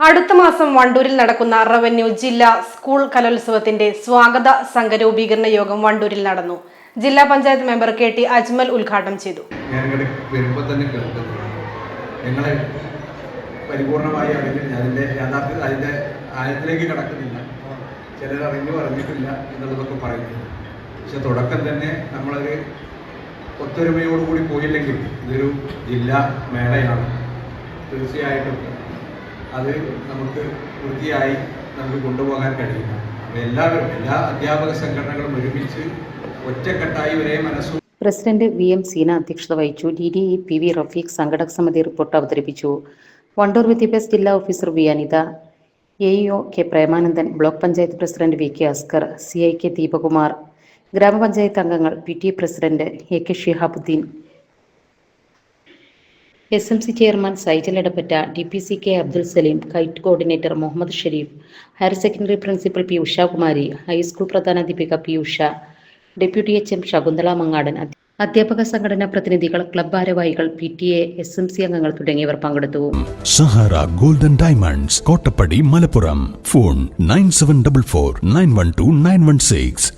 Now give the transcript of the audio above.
അടുത്ത മാസം വണ്ടൂരിൽ നടക്കുന്ന റവന്യൂ ജില്ലാ സ്കൂൾ കലോത്സവത്തിന്റെ സ്വാഗത സംഘരൂപീകരണ യോഗം വണ്ടൂരിൽ നടന്നു. ജില്ലാ panchayat member K T Ajmal ഉദ്ഘാടനം ചെയ്തു. ഞങ്ങളെ പരിപൂർണമായി അറിഞ്ഞിട്ടില്ല. അതിന്റെ യാഥാർത്ഥ്യത്തിൽ അതിന്റെ ആഴത്തിലേക്ക് കടക്കുന്നില്ല. ചിലർ അറിഞ്ഞു അറിഞ്ഞിട്ടില്ല എന്നുള്ളതൊക്കെ പറയുന്നു. പക്ഷെ തുടക്കം തന്നെ നമ്മളൊരു ഒത്തൊരുമയോടുകൂടി പോയില്ലെങ്കിൽ ഇതൊരു ജില്ലാ മേളയാണ്. തീർച്ചയായിട്ടും അത് നമുക്ക് വൃത്തിയായി നമുക്ക് കൊണ്ടുപോകാൻ കഴിയില്ല. എല്ലാവരും എല്ലാ അധ്യാപക സംഘടനകളും ഒരുമിച്ച് ഒറ്റക്കെട്ടായി ഒരേ മനസ്സും പ്രസിഡന്റ് വി എം സീന അധ്യക്ഷത വഹിച്ചു. D D E P V Rafeeq സംഘടക സമിതി റിപ്പോർട്ട് അവതരിപ്പിച്ചു. വണ്ടൂർ വിദ്യാഭ്യാസ ജില്ലാ officer V Anitha A O K Premanandan block panchayat president V K Askar C I K Deepakumar ഗ്രാമപഞ്ചായത്ത് അംഗങ്ങൾ P T president A K Shihabudheen S M C chairman Saijal Edappatta D P C K Abdul Saleem KITE coordinator Muhammad Shareef higher secondary principal P Ushakumari high school പ്രധാനാധ്യാപിക P Usha deputy H M Shakunthala Mangadan അധ്യാപക സംഘടനാ പ്രതിനിധികൾ club ഭാരവാഹികൾ P T A S M C അംഗങ്ങൾ തുടങ്ങിയവർ പങ്കെടുത്തു. Sahara golden diamonds Kottappadi Malappuram. Phone nine seven double four nine one two nine one six